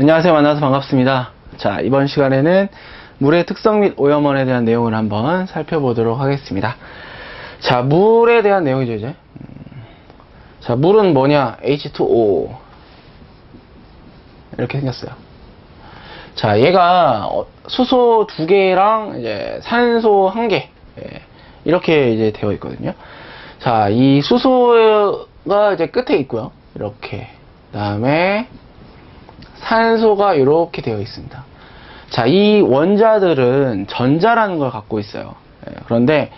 안녕하세요. 만나서 반갑습니다. 자, 이번 시간에는 물의 특성 및 오염원에 대한 내용을 한번 살펴보도록 하겠습니다. 자, 물에 대한 내용이죠, 이제. 음, 자, 물은 뭐냐? H2O. 이렇게 생겼어요. 자, 얘가 어, 수소 두 개랑 이제 산소 한 개. 예, 이렇게 이제 되어 있거든요. 자, 이 수소가 이제 끝에 있고요. 이렇게. 그 다음에 산소가 이렇게 되어 있습니다. 자, 이 원자들은 전자라는 걸 갖고 있어요. 예, 그런데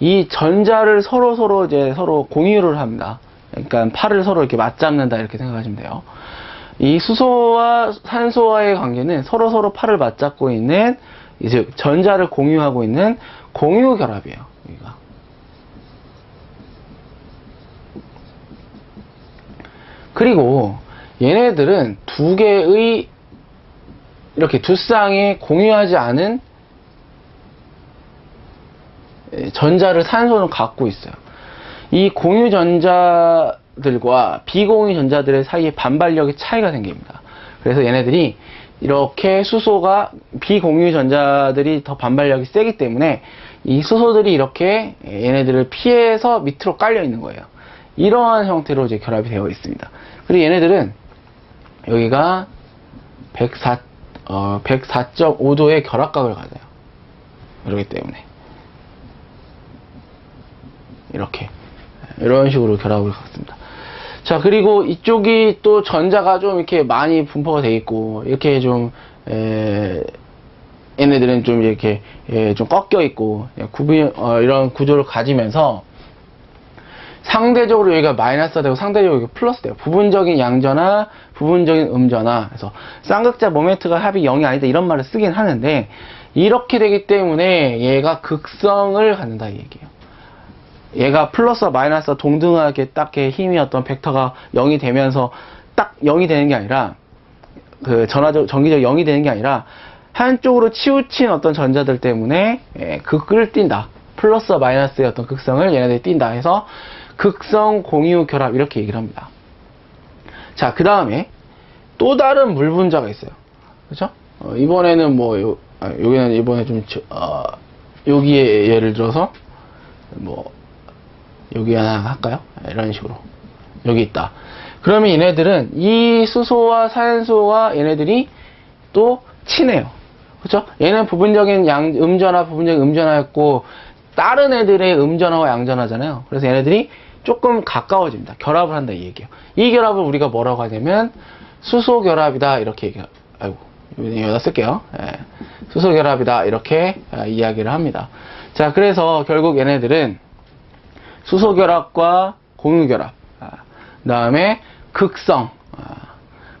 이 전자를 서로 서로 이제 서로 공유를 합니다. 그러니까 팔을 서로 이렇게 맞잡는다 이렇게 생각하시면 돼요. 이 수소와 산소와의 관계는 서로 서로 팔을 맞잡고 있는 이제 전자를 공유하고 있는 공유 결합이에요. 여기가. 그리고 얘네들은 두 개의 이렇게 두 쌍이 공유하지 않은 전자를 산소는 갖고 있어요. 이 공유 전자들과 비공유 전자들의 사이에 반발력의 차이가 생깁니다. 그래서 얘네들이 이렇게 수소가 비공유 전자들이 더 반발력이 세기 때문에 이 수소들이 이렇게 얘네들을 피해서 밑으로 깔려 있는 거예요. 이러한 형태로 이제 결합이 되어 있습니다. 그리고 얘네들은 여기가 104, 어, 104.5도의 결합각을 가져요. 그렇기 때문에. 이렇게. 이런 식으로 결합을 갖습니다. 자, 그리고 이쪽이 또 전자가 좀 이렇게 많이 분포가 돼 있고, 이렇게 좀, 에, 얘네들은 좀 이렇게, 예, 좀 꺾여 있고, 예, 구분, 어, 이런 구조를 가지면서, 상대적으로 여기가 마이너스가 되고 상대적으로 여기가 플러스 돼요. 부분적인 양전화, 부분적인 음전화. 그래서 쌍극자 모멘트가 합이 0이 아니다 이런 말을 쓰긴 하는데 이렇게 되기 때문에 얘가 극성을 갖는다 이 얘기예요. 얘가 플러스와 마이너스가 동등하게 딱히 힘이 어떤 벡터가 0이 되면서 딱 0이 되는 게 아니라 그 전화적 전기적 0이 되는 게 아니라 한쪽으로 치우친 어떤 전자들 때문에 예, 극을 띈다. 플러스와 마이너스의 어떤 극성을 얘네들이 띈다 해서 극성 공유 결합 이렇게 얘기를 합니다. 자, 그 다음에 또 다른 물 분자가 있어요. 그죠? 어, 이번에는 뭐, 요, 아, 여기는 이번에 좀, 저- 어, 여기에 예를 들어서, 뭐, 여기 하나 할까요? 이런 식으로. 여기 있다. 그러면 얘네들은 이 수소와 산소와 얘네들이 또 친해요. 그렇죠? 얘는 부분적인 양, 음전화, 부분적인 음전화였고, 다른 애들의 음전화와 양전화잖아요. 그래서 얘네들이 조금 가까워집니다. 결합을 한다 이 얘기예요. 이 결합을 우리가 뭐라고 하냐면 수소 결합이다 이렇게 얘기. 아이고 여기다 쓸게요. 예. 수소 결합이다 이렇게 아, 이야기를 합니다. 자 그래서 결국 얘네들은 수소 결합과 공유 결합, 아, 그다음에 극성, 아,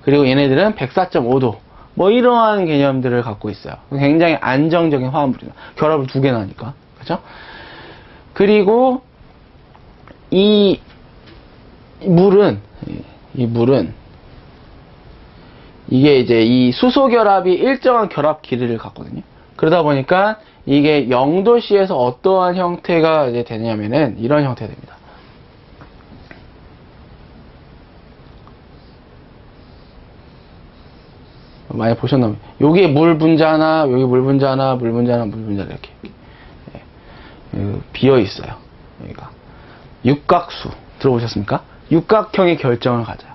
그리고 얘네들은 104.5도 뭐 이러한 개념들을 갖고 있어요. 굉장히 안정적인 화합물이다. 결합을 두 개나 하니까 그렇죠? 그리고 이 물은 이 물은 이게 이제 이 수소 결합이 일정한 결합 길이를 갖거든요. 그러다 보니까 이게 0도씨에서 어떠한 형태가 이제 되냐면은 이런 형태가 됩니다. 많이 보셨나요? 여기에 물 분자나 여기 물 분자나 물 분자나 물 분자 이렇게 예. 그 비어 있어요. 여기가 육각수 들어보셨습니까? 육각형의 결정을 가져요.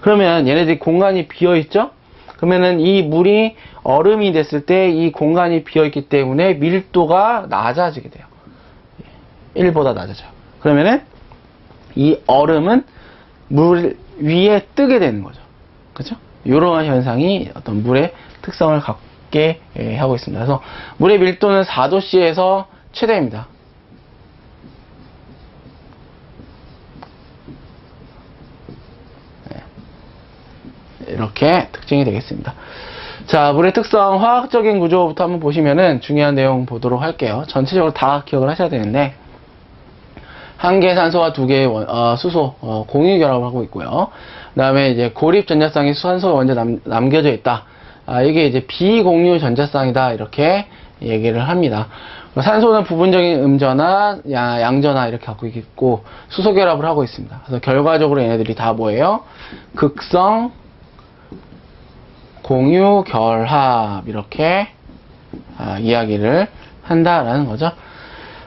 그러면 얘네들이 공간이 비어 있죠? 그러면은 이 물이 얼음이 됐을 때 이 공간이 비어 있기 때문에 밀도가 낮아지게 돼요. 1보다 낮아져요. 그러면은 이 얼음은 물 위에 뜨게 되는 거죠. 그죠? 이러한 현상이 어떤 물의 특성을 갖게 예, 하고 있습니다. 그래서 물의 밀도는 4도씨에서 최대입니다. 이렇게 특징이 되겠습니다. 자, 물의 특성, 화학적인 구조부터 한번 보시면은 중요한 내용 보도록 할게요. 전체적으로 다 기억을 하셔야 되는데, 한 개의 산소와 두 개의 원- 어, 수소 어, 공유 결합을 하고 있고요. 그 다음에 이제 고립 전자쌍이 산소 먼저 남, 남겨져 있다. 아, 이게 이제 비공유 전자쌍이다 이렇게 얘기를 합니다. 산소는 부분적인 음전화, 야- 양전화 이렇게 갖고 있고 수소 결합을 하고 있습니다. 그래서 결과적으로 얘네들이 다 뭐예요? 극성 공유 결합 이렇게 아, 이야기를 한다라는 거죠.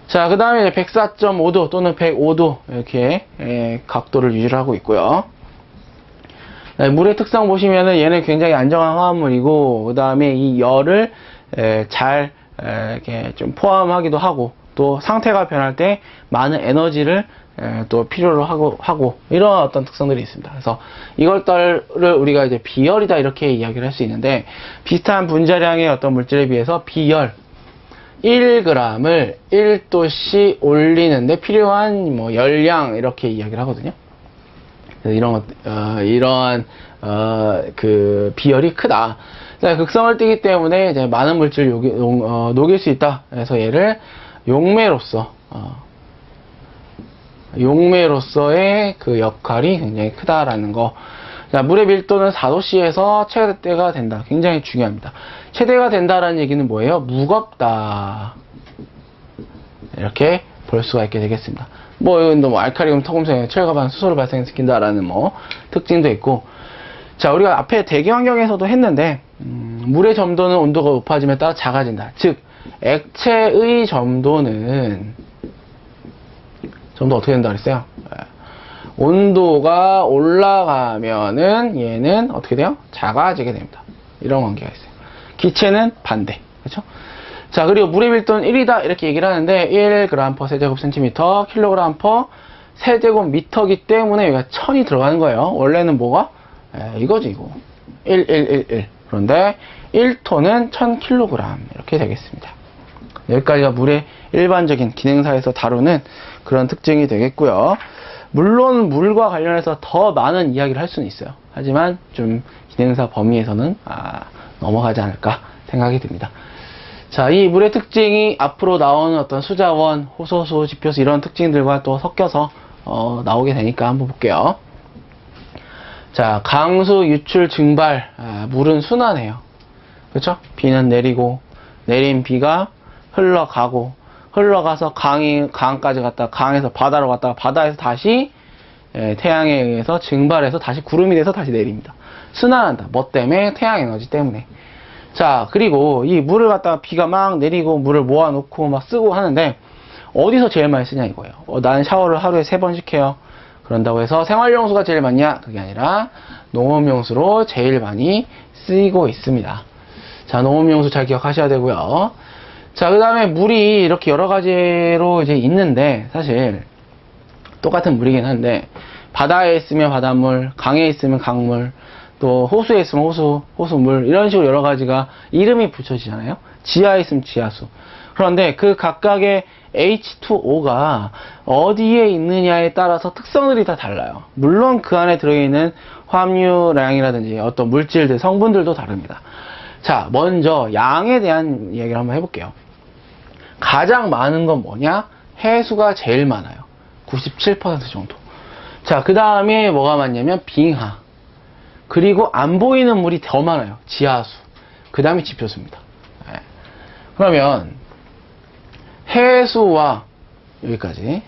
자, 그 다음에 104.5도 또는 105도 이렇게 예, 각도를 유지하고 있고요. 네, 물의 특성 보시면은 얘는 굉장히 안정한 화합물이고 그 다음에 이 열을 에, 잘 에, 이렇게 좀 포함하기도 하고 또 상태가 변할 때 많은 에너지를 에, 또 필요로 하고 하고 이런 어떤 특성들이 있습니다. 그래서 이것들을 우리가 이제 비열이다 이렇게 이야기를 할 수 있는데 비슷한 분자량의 어떤 물질에 비해서 비열 1g을 1도씨 올리는데 필요한 뭐 열량 이렇게 이야기를 하거든요. 이런 것, 어, 이러한 어, 그 비열이 크다. 자, 극성을 띠기 때문에 이제 많은 물질을 요기- 용- 어, 녹일 수 있다. 그래서 얘를 용매로서 어, 용매로서의 그 역할이 굉장히 크다라는 거. 자, 물의 밀도는 4도씨에서 최대가 된다. 굉장히 중요합니다. 최대가 된다라는 얘기는 뭐예요? 무겁다. 이렇게 볼 수가 있게 되겠습니다. 뭐, 이건 뭐, 알칼리um 토금성에 철가방 수소를 발생시킨다라는 뭐, 특징도 있고. 자, 우리가 앞에 대기 환경에서도 했는데, 음, 물의 점도는 온도가 높아짐에 따라 작아진다. 즉, 액체의 점도는, 점도 어떻게 된다 그랬어요? 예. 온도가 올라가면은 얘는 어떻게 돼요? 작아지게 됩니다. 이런 관계가 있어요. 기체는 반대. 그렇죠? 자, 그리고 물의 밀도는 1이다 이렇게 얘기를 하는데 1g per 세제곱 센티미터, 킬로그램 per 세제곱 미터기 때문에 여기가 1000이 들어가는 거예요. 원래는 뭐가? 에, 이거지 이거. 1, 1, 1, 1. 그런데 1톤은 1000kg 이렇게 되겠습니다. 여기까지가 물의 일반적인 기능사에서 다루는 그런 특징이 되겠고요. 물론 물과 관련해서 더 많은 이야기를 할 수는 있어요. 하지만 좀 기능사 범위에서는 아, 넘어가지 않을까 생각이 듭니다. 자, 이 물의 특징이 앞으로 나오는 어떤 수자원, 호소수, 지표수 이런 특징들과 또 섞여서 어, 나오게 되니까 한번 볼게요. 자, 강수 유출 증발, 아, 물은 순환해요. 그렇죠? 비는 내리고 내린 비가 흘러가고 흘러가서 강이 강까지 갔다가 강에서 바다로 갔다가 바다에서 다시 예, 태양에 의해서 증발해서 다시 구름이 돼서 다시 내립니다. 순환한다. 뭐 때문에? 태양 에너지 때문에. 자, 그리고 이 물을 갖다가 비가 막 내리고 물을 모아놓고 막 쓰고 하는데 어디서 제일 많이 쓰냐 이거예요. 어, 나는 샤워를 하루에 세 번씩 해요. 그런다고 해서 생활용수가 제일 많냐? 그게 아니라 농업용수로 제일 많이 쓰이고 있습니다. 자, 농업용수 잘 기억하셔야 되고요. 자, 그 다음에 물이 이렇게 여러 가지로 이제 있는데, 사실, 똑같은 물이긴 한데, 바다에 있으면 바닷물, 강에 있으면 강물, 또 호수에 있으면 호수, 호수물, 이런 식으로 여러 가지가 이름이 붙여지잖아요? 지하에 있으면 지하수. 그런데 그 각각의 H2O가 어디에 있느냐에 따라서 특성들이 다 달라요. 물론 그 안에 들어있는 함유량이라든지 어떤 물질들, 성분들도 다릅니다. 자, 먼저 양에 대한 이야기를 한번 해볼게요. 가장 많은 건 뭐냐? 해수가 제일 많아요. 97% 정도. 자, 그 다음에 뭐가 많냐면 빙하. 그리고 안 보이는 물이 더 많아요. 지하수. 그 다음에 지표수입니다. 예. 그러면 해수와 여기까지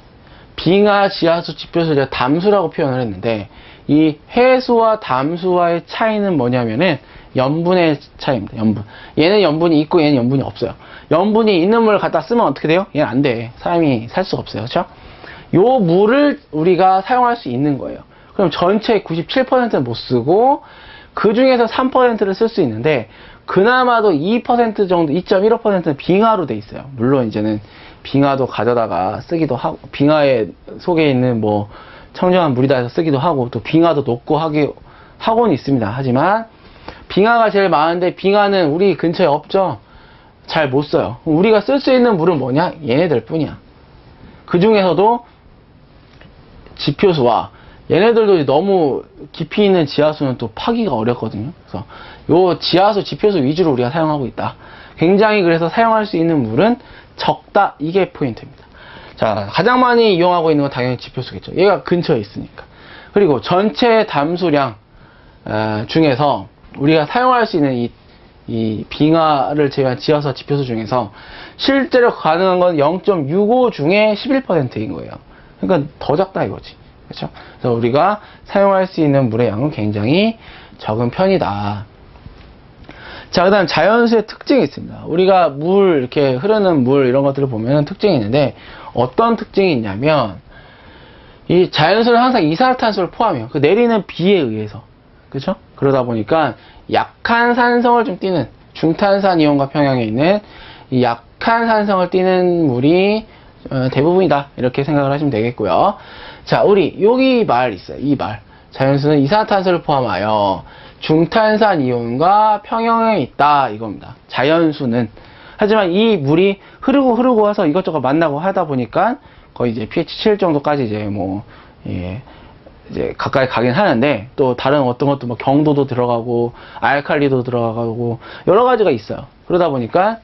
빙하, 지하수, 지표수 제가 담수라고 표현을 했는데 이 해수와 담수와의 차이는 뭐냐면은 염분의 차이입니다. 염분. 얘는 염분이 있고 얘는 염분이 없어요. 염분이 있는 물을 갖다 쓰면 어떻게 돼요? 얘는 안 돼. 사람이 살 수가 없어요. 그렇죠? 요 물을 우리가 사용할 수 있는 거예요. 그럼 전체 97%는 못 쓰고 그 중에서 3%를 쓸 수 있는데 그나마도 2% 정도, 2.15%는 빙하로 돼 있어요. 물론 이제는 빙하도 가져다가 쓰기도 하고 빙하에 속에 있는 뭐 청정한 물이다 해서 쓰기도 하고 또 빙하도 녹고 하기 하고는 있습니다. 하지만 빙하가 제일 많은데 빙하는 우리 근처에 없죠. 잘 못 써요. 우리가 쓸 수 있는 물은 뭐냐? 얘네들 뿐이야. 그 중에서도 지표수와 얘네들도 너무 깊이 있는 지하수는 또 파기가 어렵거든요. 그래서 요 지하수, 지표수 위주로 우리가 사용하고 있다. 굉장히 그래서 사용할 수 있는 물은 적다. 이게 포인트입니다. 자, 가장 많이 이용하고 있는 건 당연히 지표수겠죠. 얘가 근처에 있으니까. 그리고 전체 담수량 어, 중에서 우리가 사용할 수 있는 이, 이 빙하를 제가 지어서 지표수 중에서 실제로 가능한 건 0.65 중에 11%인 거예요. 그러니까 더 작다 이거지. 그렇죠? 그래서 우리가 사용할 수 있는 물의 양은 굉장히 적은 편이다. 자, 그 다음 자연수의 특징이 있습니다. 우리가 물, 이렇게 흐르는 물, 이런 것들을 보면 특징이 있는데, 어떤 특징이 있냐면, 이 자연수는 항상 이산화탄소를 포함해요. 그 내리는 비에 의해서. 그죠? 그러다 보니까 약한 산성을 좀 띠는 중탄산 이온과 평형에 있는 이 약한 산성을 띠는 물이 어, 대부분이다. 이렇게 생각을 하시면 되겠고요. 자, 우리 여기 말 있어요. 이 말. 자연수는 이산화탄소를 포함하여 중탄산 이온과 평형에 있다. 이겁니다. 자연수는. 하지만 이 물이 흐르고 흐르고 와서 이것저것 만나고 하다 보니까 거의 이제 pH 7 정도까지 이제 뭐, 예, 이제 가까이 가긴 하는데 또 다른 어떤 것도 뭐 경도도 들어가고 알칼리도 들어가고 여러 가지가 있어요. 그러다 보니까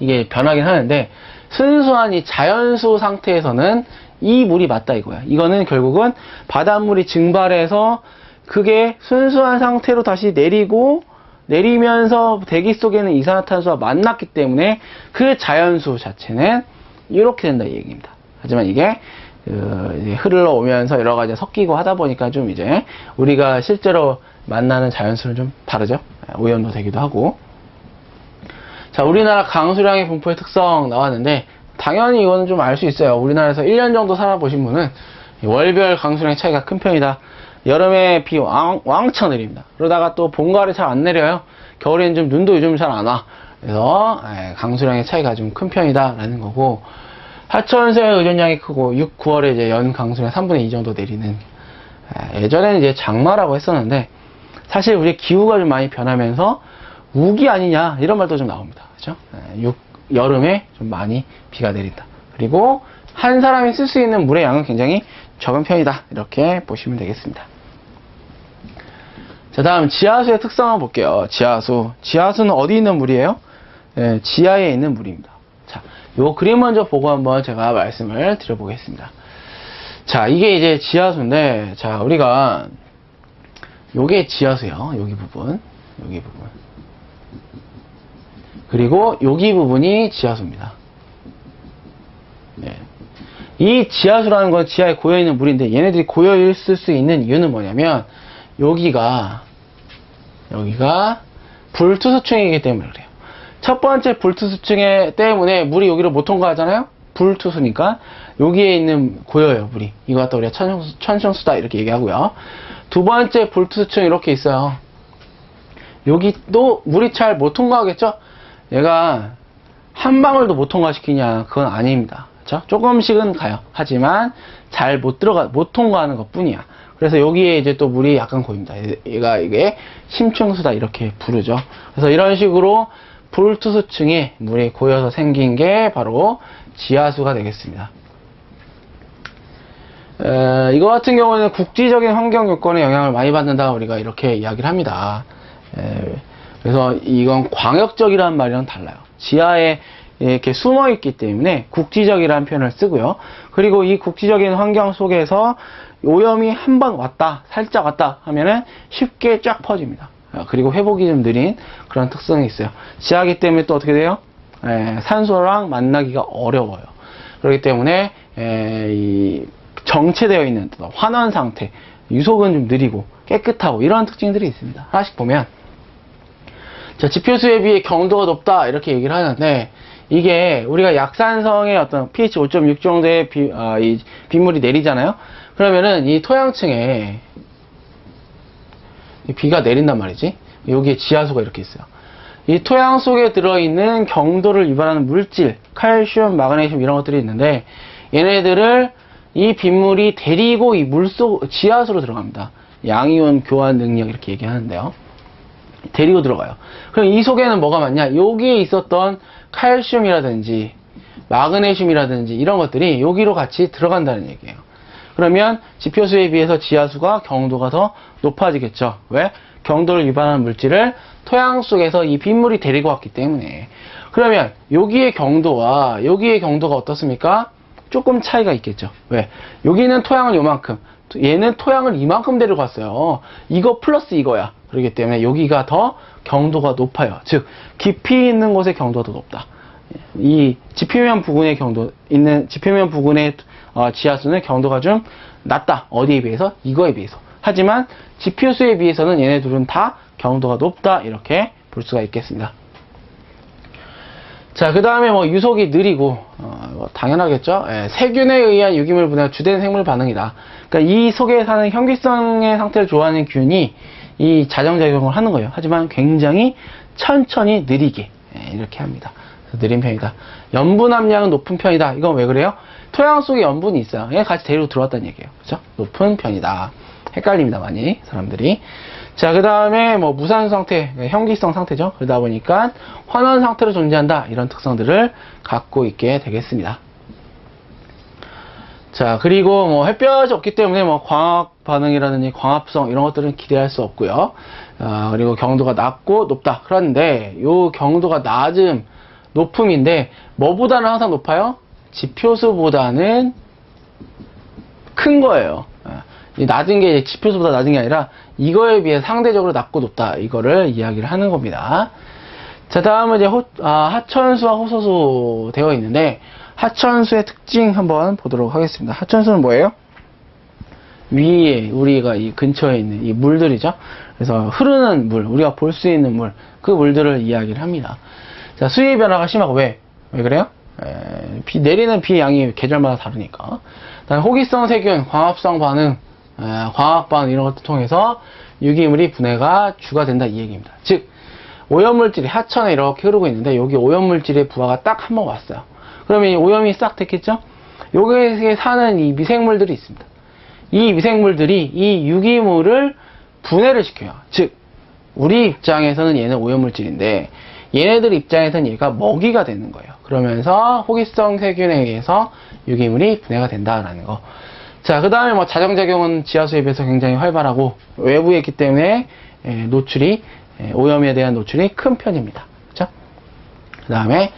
이게 변하긴 하는데 순수한 이 자연수 상태에서는 이 물이 맞다 이거야. 이거는 결국은 바닷물이 증발해서 그게 순수한 상태로 다시 내리고 내리면서 대기 속에는 이산화탄소와 만났기 때문에 그 자연수 자체는 이렇게 된다 이 얘기입니다. 하지만 이게 그 이제 흘러오면서 여러 가지 섞이고 하다 보니까 좀 이제 우리가 실제로 만나는 자연수는 좀 다르죠. 오염도 되기도 하고. 자, 우리나라 강수량의 분포의 특성 나왔는데 당연히 이거는 좀 알 수 있어요. 우리나라에서 1년 정도 살아보신 분은 월별 강수량 차이가 큰 편이다. 여름에 비 왕, 왕창 내립니다. 그러다가 또 봄가을에 잘 안 내려요. 겨울에는 좀 눈도 요즘 잘 안 와. 그래서 예, 강수량의 차이가 좀 큰 편이다라는 거고 하천수의 의존량이 크고 6, 9월에 이제 연 강수량 3분의 2 정도 내리는 예, 예전에는 이제 장마라고 했었는데 사실 우리 기후가 좀 많이 변하면서 우기 아니냐 이런 말도 좀 나옵니다. 그죠? 예, 6, 여름에 좀 많이 비가 내린다. 그리고 한 사람이 쓸 수 있는 물의 양은 굉장히 적은 편이다. 이렇게 보시면 되겠습니다. 자, 다음 지하수의 특성을 볼게요. 지하수. 지하수는 어디 있는 물이에요? 예, 지하에 있는 물입니다. 자, 요 그림 먼저 보고 한번 제가 말씀을 드려보겠습니다. 자, 이게 이제 지하수인데, 자, 우리가 요게 지하수요. 여기 부분. 여기 부분. 그리고 여기 부분이 지하수입니다. 네. 이 지하수라는 건 지하에 고여있는 물인데 얘네들이 고여있을 수 있는 이유는 뭐냐면 여기가 여기가 불투수층이기 때문에 그래요. 첫 번째 불투수층에 때문에 물이 여기를 못 통과하잖아요. 불투수니까 여기에 있는 고여요 물이. 이거 갖다 우리가 천성수, 천성수다 이렇게 얘기하고요. 두 번째 불투수층 이렇게 있어요. 여기도 물이 잘 못 통과하겠죠? 얘가 한 방울도 못 통과시키냐? 그건 아닙니다. 그렇죠? 조금씩은 가요. 하지만 잘 못 들어가 못 통과하는 것뿐이야. 그래서 여기에 이제 또 물이 약간 고입니다. 얘가 이게 심층수다 이렇게 부르죠. 그래서 이런 식으로 불투수층에 물이 고여서 생긴 게 바로 지하수가 되겠습니다. 에, 이거 같은 경우는 국지적인 환경 요건에 영향을 많이 받는다 우리가 이렇게 이야기를 합니다. 에, 그래서 이건 광역적이라는 말이랑 달라요. 지하에 이렇게 숨어 있기 때문에 국지적이라는 표현을 쓰고요. 그리고 이 국지적인 환경 속에서 오염이 한 번 왔다, 살짝 왔다 하면은 쉽게 쫙 퍼집니다. 그리고 회복이 좀 느린 그런 특성이 있어요. 지하기 때문에 또 어떻게 돼요? 에, 산소랑 만나기가 어려워요. 그렇기 때문에 에, 이 정체되어 있는 환원 상태, 유속은 좀 느리고 깨끗하고 이런 특징들이 있습니다. 하나씩 보면 자, 지표수에 비해 경도가 높다 이렇게 얘기를 하는데 이게 우리가 약산성의 어떤 pH 5.6 정도의 비, 아, 이 빗물이 내리잖아요. 그러면은 이 토양층에 이 비가 내린단 말이지. 여기에 지하수가 이렇게 있어요. 이 토양 속에 들어있는 경도를 유발하는 물질, 칼슘, 마그네슘 이런 것들이 있는데 얘네들을 이 빗물이 데리고 이 물속 지하수로 들어갑니다. 양이온 교환 능력 이렇게 얘기하는데요. 데리고 들어가요. 그럼 이 속에는 뭐가 많냐? 여기에 있었던 칼슘이라든지 마그네슘이라든지 이런 것들이 여기로 같이 들어간다는 얘기예요. 그러면 지표수에 비해서 지하수가 경도가 더 높아지겠죠. 왜? 경도를 위반하는 물질을 토양 속에서 이 빗물이 데리고 왔기 때문에. 그러면 여기의 경도와 여기의 경도가 어떻습니까? 조금 차이가 있겠죠. 왜? 여기는 토양을 요만큼, 얘는 토양을 이만큼 데리고 왔어요. 이거 플러스 이거야. 그렇기 때문에 여기가 더 경도가 높아요. 즉, 깊이 있는 곳의 경도가 더 높다. 이 지표면 부근의 경도, 있는 지표면 부근의 어, 지하수는 경도가 좀 낮다. 어디에 비해서? 이거에 비해서. 하지만 지표수에 비해서는 얘네 둘은 다 경도가 높다. 이렇게 볼볼 수가 있겠습니다. 자, 그 다음에 뭐 유속이 느리고, 어, 뭐 당연하겠죠? 예, 세균에 의한 유기물 분해가 주된 생물 반응이다. 그러니까 이 속에 사는 현기성의 상태를 좋아하는 균이 이 자정작용을 하는 거예요. 하지만 굉장히 천천히 느리게, 예, 이렇게 합니다. 느린 편이다. 염분 함량은 높은 편이다. 이건 왜 그래요? 토양 속에 염분이 있어요. 얘 같이 데리고 들어왔다는 얘기예요. 그죠? 높은 편이다. 헷갈립니다, 많이. 사람들이. 자, 그 다음에 뭐 무산소 상태, 현기성 상태죠. 그러다 보니까 환원 상태로 존재한다. 이런 특성들을 갖고 있게 되겠습니다. 자, 그리고 뭐 햇볕이 없기 때문에 뭐 광학 반응이라든지 광합성 이런 것들은 기대할 수 없고요. 아, 그리고 경도가 낮고 높다. 그런데 요 경도가 낮음, 높음인데 뭐보다는 항상 높아요? 지표수보다는 큰 거예요. 아, 이 낮은 게 지표수보다 낮은 게 아니라 이거에 비해 상대적으로 낮고 높다. 이거를 이야기를 하는 겁니다. 자, 다음은 이제 호- 아, 하천수와 호소수 되어 있는데 하천수의 특징 한번 보도록 하겠습니다. 하천수는 뭐예요? 위에 우리가 이 근처에 있는 이 물들이죠. 그래서 흐르는 물, 우리가 볼 수 있는 물, 그 물들을 이야기를 합니다. 자, 수위 변화가 심하고 왜? 왜 그래요? 에, 비 내리는 비 양이 계절마다 다르니까. 다음 호기성 세균, 광합성 반응, 에, 광학 반응 이런 것들 통해서 유기물이 분해가 주가 된다 이 얘기입니다. 즉 오염물질이 하천에 이렇게 흐르고 있는데 여기 오염물질의 부하가 딱 한 번 왔어요. 그러면 이 오염이 싹 됐겠죠? 여기에 사는 이 미생물들이 있습니다. 이 미생물들이 이 유기물을 분해를 시켜요. 즉, 우리 입장에서는 얘는 오염물질인데, 얘네들 입장에서는 얘가 먹이가 되는 거예요. 그러면서 호기성 세균에 의해서 유기물이 분해가 된다라는 거. 자, 그 다음에 뭐 자정작용은 지하수에 비해서 굉장히 활발하고, 외부에 있기 때문에 에, 노출이, 에, 오염에 대한 노출이 큰 편입니다. 그죠? 그 다음에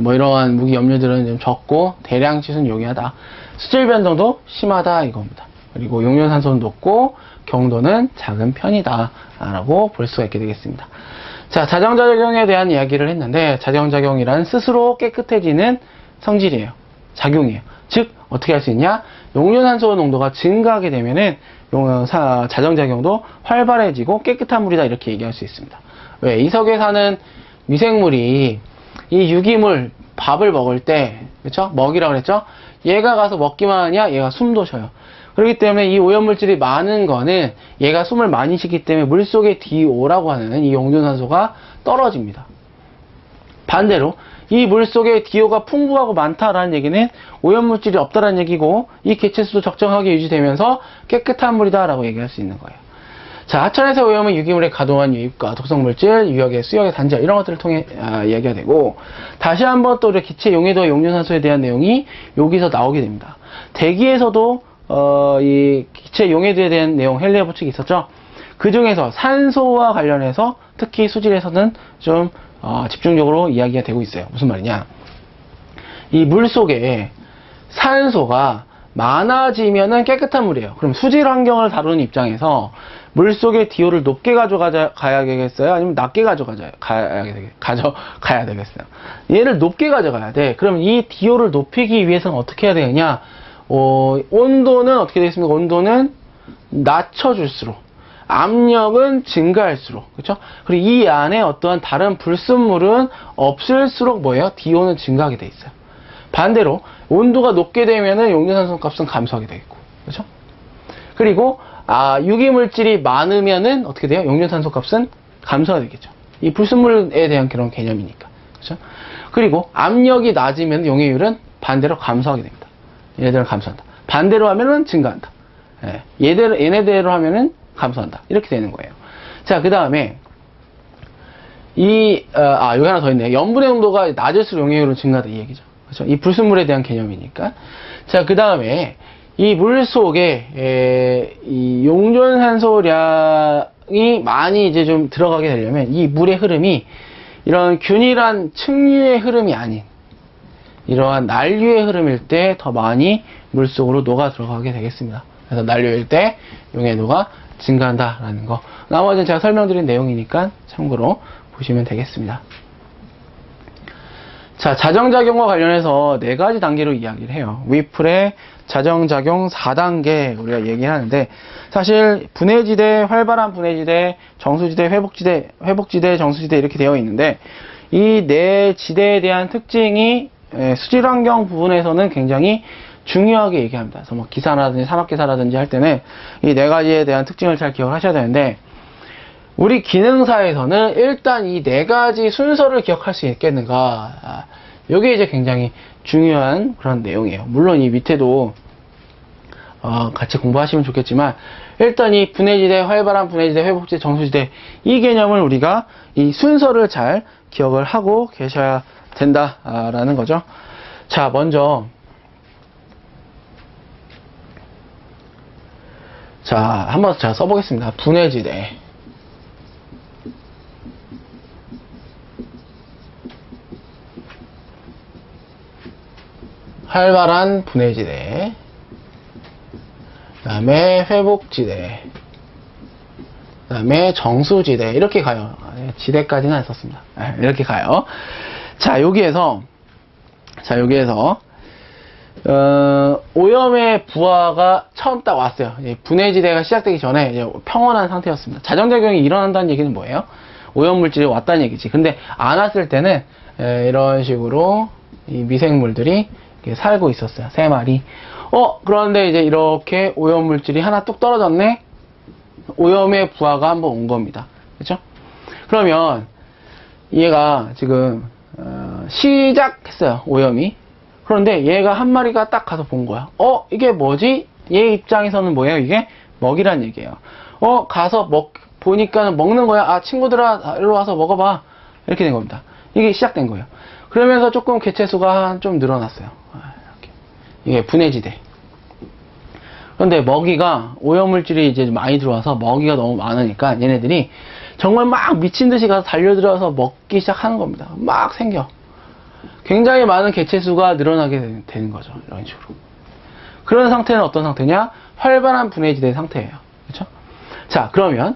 뭐 이러한 무기 염료들은 좀 적고 대량 치수는 용이하다. 수질 변동도 심하다 이겁니다. 그리고 용료산소는 높고 경도는 작은 편이다 라고 볼 수가 있게 되겠습니다. 자 자정작용에 대한 이야기를 했는데 자정작용이란 스스로 깨끗해지는 성질이에요. 작용이에요. 즉 어떻게 할 수 있냐? 용료산소 농도가 증가하게 되면은 자정작용도 활발해지고 깨끗한 물이다 이렇게 얘기할 수 있습니다. 왜? 이석에 사는 미생물이 이 유기물 밥을 먹을 때 그렇죠? 먹이라고 그랬죠? 얘가 가서 먹기만 하냐? 얘가 숨도 쉬어요. 그렇기 때문에 이 오염물질이 많은 거는 얘가 숨을 많이 쉬기 때문에 물속의 DO라고 하는 이 용존산소가 떨어집니다. 반대로 이 물속에 DO가 풍부하고 많다라는 얘기는 오염물질이 없다라는 얘기고 이 개체수도 적정하게 유지되면서 깨끗한 물이다라고 얘기할 수 있는 거예요. 자, 하천에서 오염은 유기물의 가동한 유입과 독성물질, 유역의 수역의 단절 이런 것들을 통해 아, 이야기가 되고 다시 한번 또 이렇게 기체 용해도와 용료산소에 대한 내용이 여기서 나오게 됩니다. 대기에서도 어, 이 기체 용해도에 대한 내용 헬리아 법칙이 있었죠. 그 중에서 산소와 관련해서 특히 수질에서는 좀 어, 집중적으로 이야기가 되고 있어요. 무슨 말이냐? 이 물 속에 산소가 많아지면은 깨끗한 물이에요. 그럼 수질 환경을 다루는 입장에서 물 속에 DO를 높게 가져가야 되겠어요? 아니면 낮게 가져가야 가야 되겠- 가져가야 되겠어요? 얘를 높게 가져가야 돼. 그럼 이 DO를 높이기 위해서는 어떻게 해야 되느냐? 어, 온도는 어떻게 되겠습니까? 온도는 낮춰줄수록 압력은 증가할수록 그렇죠? 그리고 이 안에 어떠한 다른 불순물은 없을수록 뭐예요? DO는 증가하게 돼 있어요. 반대로 온도가 높게 되면은 용료산소 값은 감소하게 되겠고 그렇죠? 그리고 아 유기물질이 많으면은 어떻게 돼요? 용료산소 값은 감소가 되겠죠. 이 불순물에 대한 그런 개념이니까 그렇죠? 그리고 압력이 낮으면 용해율은 반대로 감소하게 됩니다. 얘네들은 감소한다. 반대로 하면은 증가한다. 예, 얘대로 얘네대로 하면은 감소한다. 이렇게 되는 거예요. 자, 그 다음에 이, 어, 아, 여기 하나 더 있네요. 염분의 농도가 낮을수록 용해율은 증가다 이 얘기죠. 그렇죠? 이 불순물에 대한 개념이니까. 자, 그 다음에 이 물 속에 에, 이 용존산소량이 많이 이제 좀 들어가게 되려면 이 물의 흐름이 이런 균일한 측류의 흐름이 아닌 이러한 난류의 흐름일 때 더 많이 물 속으로 녹아 들어가게 되겠습니다. 그래서 난류일 때 용해도가 증가한다라는 거. 나머지는 제가 설명드린 내용이니까 참고로 보시면 되겠습니다. 자, 자정작용과 관련해서 네 가지 단계로 이야기를 해요. 위플의 자정작용 4단계 우리가 얘기하는데 사실 분해지대, 활발한 분해지대, 정수지대, 회복지대, 회복지대, 정수지대 이렇게 되어 있는데 이 네 지대에 대한 특징이 에, 수질 환경 부분에서는 굉장히 중요하게 얘기합니다. 그래서 뭐 기사라든지 산업기사라든지 할 때는 이 네 가지에 대한 특징을 잘 기억을 하셔야 되는데 우리 기능사에서는 일단 이 네 가지 순서를 기억할 수 있겠는가. 아, 이게 이제 굉장히 중요한 그런 내용이에요. 물론 이 밑에도 어, 같이 공부하시면 좋겠지만 일단 이 분해지대, 활발한 분해지대, 회복지대, 정수지대 이 개념을 우리가 이 순서를 잘 기억을 하고 계셔야 된다라는 거죠. 자, 먼저 자, 한번 제가 써보겠습니다. 분해지대. 활발한 분해지대. 그 다음에 회복지대. 그 다음에 정수지대. 이렇게 가요. 네, 지대까지는 안 썼습니다. 네, 이렇게 가요. 자, 여기에서, 자, 여기에서, 어, 오염의 부하가 처음 딱 왔어요. 이제 분해지대가 시작되기 전에 이제 평온한 상태였습니다. 자정작용이 일어난다는 얘기는 뭐예요? 오염물질이 왔다는 얘기지. 근데 안 왔을 때는 에, 이런 식으로 이 미생물들이 살고 있었어요. 세 마리. 어, 그런데 이제 이렇게 오염물질이 하나 뚝 떨어졌네? 오염의 부하가 한번 온 겁니다. 그죠? 그러면 얘가 지금 어, 시작했어요. 오염이. 그런데 얘가 한 마리가 딱 가서 본 거야. 어, 이게 뭐지? 얘 입장에서는 뭐예요? 이게 먹이란 얘기예요. 어, 가서 먹, 보니까는 먹는 거야. 아, 친구들아, 아, 일로 와서 먹어봐. 이렇게 된 겁니다. 이게 시작된 거예요. 그러면서 조금 개체수가 한좀 늘어났어요. 아, 이렇게. 이게 분해지대. 그런데 먹이가, 오염물질이 이제 많이 들어와서 먹이가 너무 많으니까 얘네들이 정말 막 미친 듯이 가서 달려들어서 먹기 시작하는 겁니다. 막 생겨. 굉장히 많은 개체수가 늘어나게 되- 되는 거죠. 이런 식으로. 그런 상태는 어떤 상태냐? 활발한 분해지대 상태예요. 그렇죠? 자, 그러면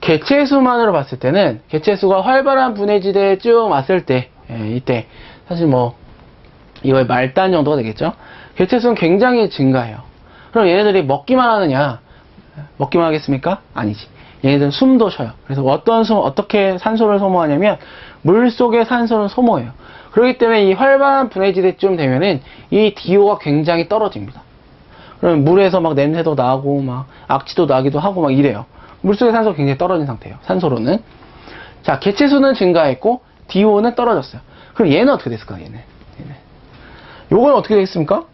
개체수만으로 봤을 때는 개체수가 활발한 분해지대에 쭉 왔을 때 예, 이때 사실 뭐 이거의 말단 정도가 되겠죠? 개체수는 굉장히 증가해요. 그럼 얘네들이 먹기만 하느냐? 먹기만 하겠습니까? 아니지. 얘네들은 숨도 쉬어요. 그래서 어떤 숨, 어떻게 산소를 소모하냐면 물 속의 산소는 소모해요. 그렇기 때문에 이 활발한 분해지대쯤 되면은 이 DO가 굉장히 떨어집니다. 그러면 물에서 막 냄새도 나고 막 악취도 나기도 하고 막 이래요. 물속의 산소가 굉장히 떨어진 상태예요. 산소로는. 자, 개체수는 증가했고 DO는 떨어졌어요. 그럼 얘는 어떻게 됐을까? 얘는. 얘는. 요건 어떻게 되겠습니까?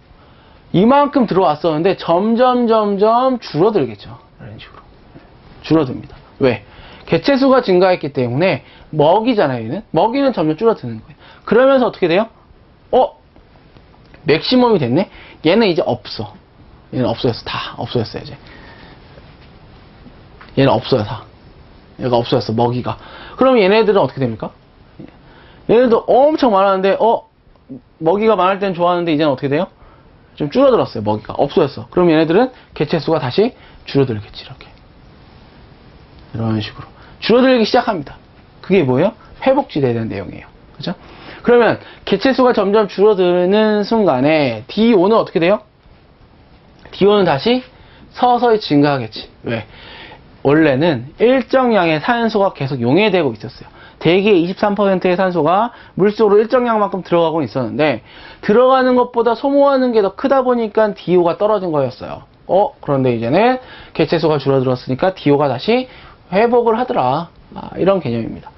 이만큼 들어왔었는데 점점 점점 줄어들겠죠. 이런 식으로. 줄어듭니다. 왜? 개체수가 증가했기 때문에 먹이잖아요, 얘는. 먹이는 점점 줄어드는 거예요. 그러면서 어떻게 돼요? 어? 맥시멈이 됐네? 얘는 이제 없어. 얘는 없어졌어. 다 없어졌어요, 이제. 얘는 없어요, 다. 얘가 없어졌어, 먹이가. 그럼 얘네들은 어떻게 됩니까? 얘네도 엄청 많았는데, 어? 먹이가 많을 땐 좋았는데, 이제는 어떻게 돼요? 좀 줄어들었어요, 먹이가. 없어졌어. 그럼 얘네들은 개체수가 다시 줄어들겠지, 이렇게. 이런 식으로. 줄어들기 시작합니다. 그게 뭐예요? 회복지대에 대한 내용이에요. 그죠? 그러면 개체수가 점점 줄어드는 순간에 DO는 어떻게 돼요? DO는 다시 서서히 증가하겠지. 왜? 원래는 일정량의 산소가 계속 용해되고 있었어요. 대기의 23%의 산소가 물속으로 일정량만큼 들어가고 있었는데 들어가는 것보다 소모하는 게 더 크다 보니까 DO가 떨어진 거였어요. 어? 그런데 이제는 개체수가 줄어들었으니까 DO가 다시 회복을 하더라. 아, 이런 개념입니다.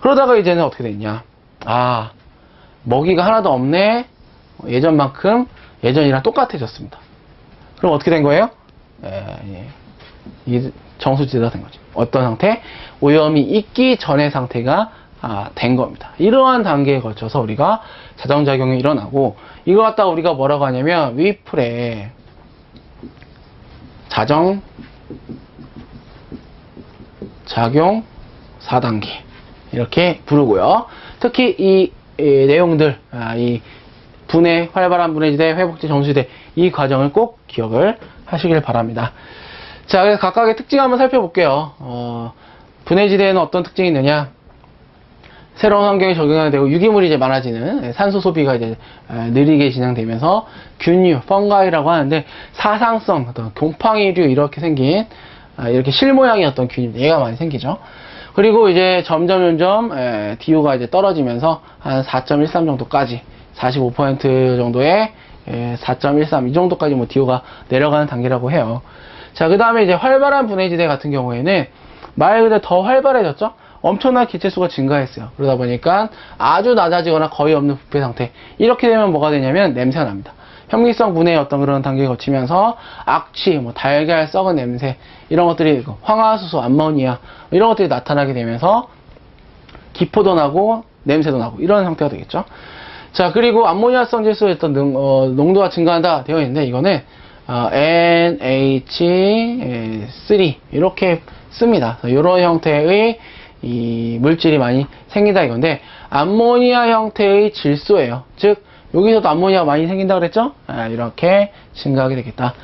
그러다가 이제는 어떻게 됐냐? 아, 먹이가 하나도 없네. 예전만큼 예전이랑 똑같아졌습니다. 그럼 어떻게 된 거예요? 예, 예. 이 정수지대가 된 거죠. 어떤 상태? 오염이 있기 전의 상태가 아, 된 겁니다. 이러한 단계에 걸쳐서 우리가 자정작용이 일어나고 이거 갖다가 우리가 뭐라고 하냐면 위플의 자정 작용 4단계 이렇게 부르고요. 특히 이, 이 내용들 아, 이 분해 활발한 분해지대 회복제 정수지대 이 과정을 꼭 기억을 하시길 바랍니다. 자, 그래서 각각의 특징 한번 살펴볼게요. 어, 분해지대에는 어떤 특징이 있느냐? 새로운 환경에 적응하게 되고 유기물이 이제 많아지는 예, 산소 소비가 이제 에, 느리게 진행되면서 균류, 펑가이라고 하는데 사상성, 어떤 곰팡이류 이렇게 생긴 아, 이렇게 실 어떤 균입니다. 얘가 많이 생기죠. 그리고 이제 점점 점점 에, DO가 이제 떨어지면서 한 4.13 정도까지 45% 정도의 4.13 이 정도까지 뭐 DO가 내려가는 단계라고 해요. 자, 그 다음에 이제 활발한 분해지대 같은 경우에는 말 그대로 더 활발해졌죠? 엄청난 기체수가 증가했어요. 그러다 보니까 아주 낮아지거나 거의 없는 부패 상태. 이렇게 되면 뭐가 되냐면 냄새가 납니다. 현미성 분해의 어떤 그런 단계를 거치면서 악취, 뭐 달걀 썩은 냄새 이런 것들이 그 황화수소, 암모니아 이런 것들이 나타나게 되면서 기포도 나고 냄새도 나고 이런 형태가 되겠죠. 자 그리고 암모니아성 질소의 어떤 능- 어, 농도가 증가한다 되어 있는데 이거는 어, NH3 이렇게 씁니다. 이런 형태의 이 물질이 많이 생긴다 이건데 암모니아 형태의 질소예요. 즉 여기서도 암모니아가 많이 생긴다 그랬죠? 아, 이렇게 증가하게 되겠다.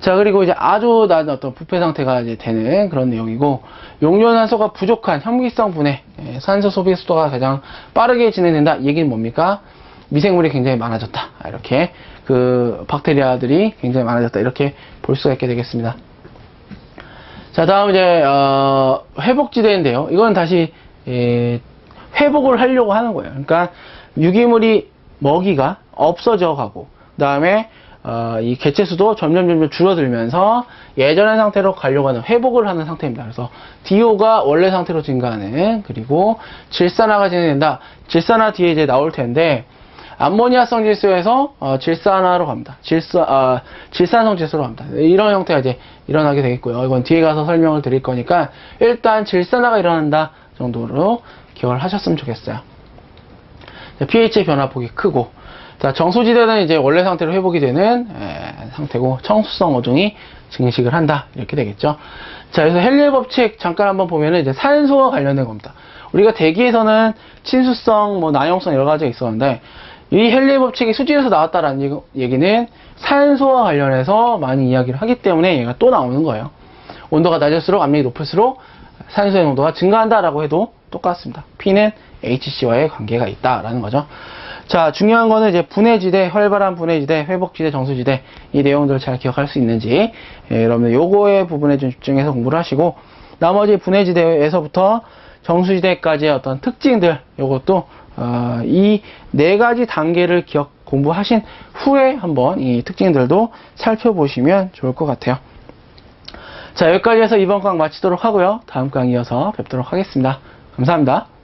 자 그리고 이제 아주 낮은 어떤 부패 상태가 이제 되는 그런 내용이고 용존산소가 부족한 현미성 분해 예, 산소 소비 속도가 가장 빠르게 진행된다. 이 얘기는 뭡니까? 미생물이 굉장히 많아졌다. 아, 이렇게 그 박테리아들이 굉장히 많아졌다. 이렇게 볼 수가 있게 되겠습니다. 자, 다음 이제 어, 회복지대인데요. 이건 다시 예, 회복을 하려고 하는 거예요. 그러니까 유기물이 먹이가 없어져 가고 그 다음에 어, 이 개체수도 점점 점점 줄어들면서 예전의 상태로 가려고 하는 회복을 하는 상태입니다. 그래서 DO가 원래 상태로 증가하는 그리고 질산화가 진행된다. 질산화 뒤에 이제 나올 텐데 암모니아 성 질소에서 어, 질산화로 갑니다. 질산, 아, 질산 성 질소로 갑니다. 이런 형태가 이제 일어나게 되겠고요. 이건 뒤에 가서 설명을 드릴 거니까 일단 질산화가 일어난다 정도로 기억을 하셨으면 좋겠어요. 자, pH의 변화폭이 크고 자, 정수지대는 이제 원래 상태로 회복이 되는 에, 상태고 청수성 어종이 증식을 한다 이렇게 되겠죠. 자, 그래서 헬리의 법칙 잠깐 한번 보면은 이제 산소와 관련된 겁니다. 우리가 대기에서는 친수성, 뭐 나용성 여러 가지가 있었는데 이 헬리의 법칙이 수질에서 나왔다라는 얘기- 얘기는 산소와 관련해서 많이 이야기를 하기 때문에 얘가 또 나오는 거예요. 온도가 낮을수록 압력이 높을수록 산소의 농도가 증가한다라고 해도 똑같습니다. P는 HC와의 관계가 있다라는 거죠. 자, 중요한 거는 이제 분해지대, 활발한 분해지대, 회복지대, 정수지대 이 내용들을 잘 기억할 수 있는지 예, 여러분들 요거의 부분에 좀 집중해서 공부를 하시고 나머지 분해지대에서부터 정수지대까지의 어떤 특징들 요것도 어, 이 네 가지 단계를 기억 공부하신 후에 한번 이 특징들도 살펴보시면 좋을 것 같아요. 자, 여기까지 해서 이번 강의 마치도록 하고요. 다음 강의 이어서 뵙도록 하겠습니다. 감사합니다.